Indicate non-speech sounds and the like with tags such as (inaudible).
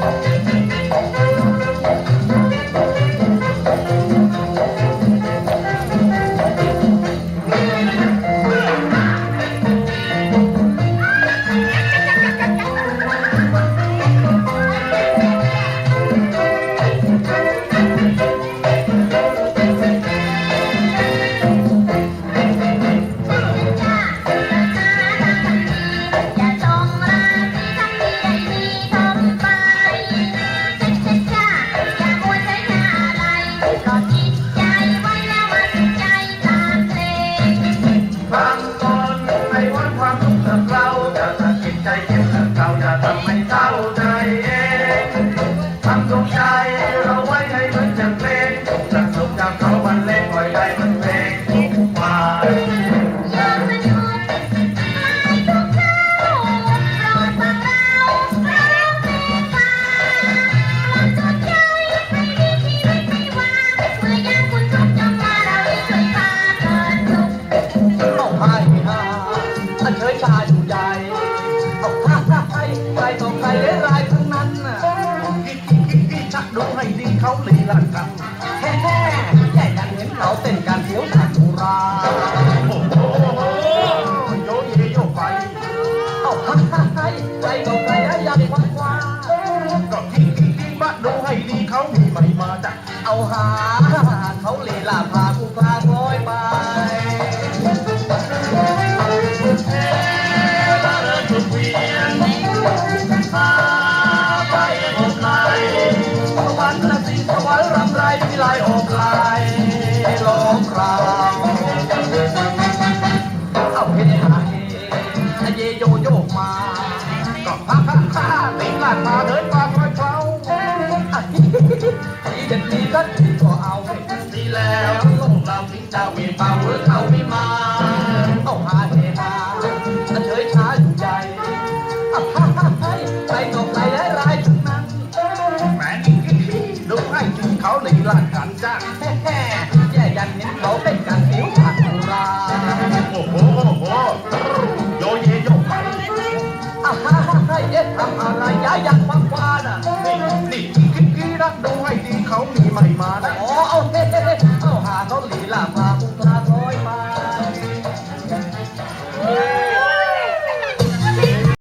Música ลายทั้งนั้นน่ะกิ๊กกิ๊กกิ๊กกิ๊กชักดูให้ดีเขาหลีละกันแฮ่แฮ่แย่กันเห็นเขาเต้นการเสียวกัน ติดหลังมาเดินตอนพระเช้าทีเด็ดทีก็ทีก็เอาให้ดีแล้วโลกเราทิ้งจะเวียนเปล่าเวอร์เข้าไม่มาต้องหา Ah, (laughs) ah.